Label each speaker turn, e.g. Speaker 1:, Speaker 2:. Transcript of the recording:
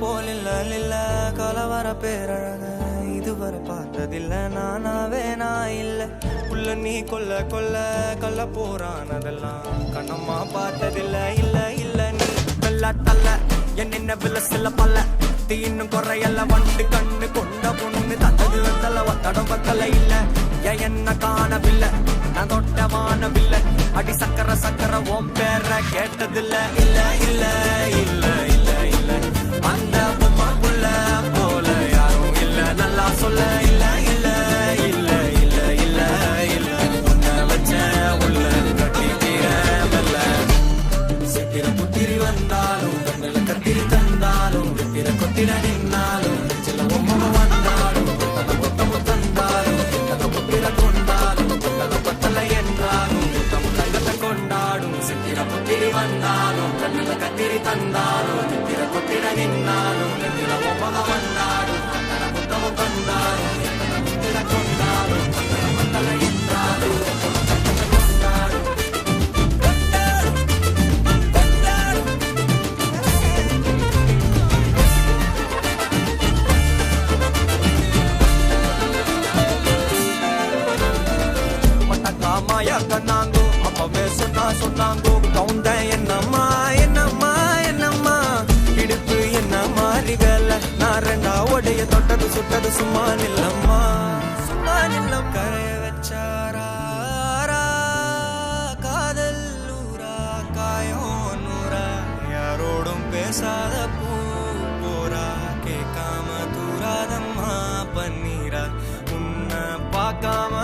Speaker 1: போலில்ல இல்ல கலவர பேரழக. இதுவரை பார்த்ததில்ல நானாவே நான் இல்ல. உள்ள நீ கொல்ல கொல்ல கல்ல போறானதெல்லாம் கண்ணம்மா பார்த்ததில்ல இல்ல இல்ல நீ. வெள்ள தள்ள என்ன வில சில பல்ல தீன்னும் குறையல்ல வண்டு கண்ணு கொண்ட நான் தொட்டமான வானவில்லை அடி சக்கர சக்கர ஓம் பேர கேட்டதில்ல இல்ல இல்ல இல்ல புத்திரி வந்தாலும் கண்ணில கத்திரி தந்தாலும் நித்திர கொத்திர நின்னாலும் சில ஒப்பக வந்தாலும் கொத்தல கொத்தமு தந்தாலும் கத புத்திர கொண்டாடும் கொத்தல கண்ணாங்கோ அப்பவே சொன்னா சொன்னாங்கோ ரெண்டா உடைய தொட்டது சுட்டது சும்மா நில்லம்மா. சும்மா நில்லம். கரைய வச்சாரா காதல் நூறா காயம் நூறா யாரோடும் பேசாத பூ போரா. கேட்காம தூராதம்மா பன்னீரா. உன்னை பார்க்காம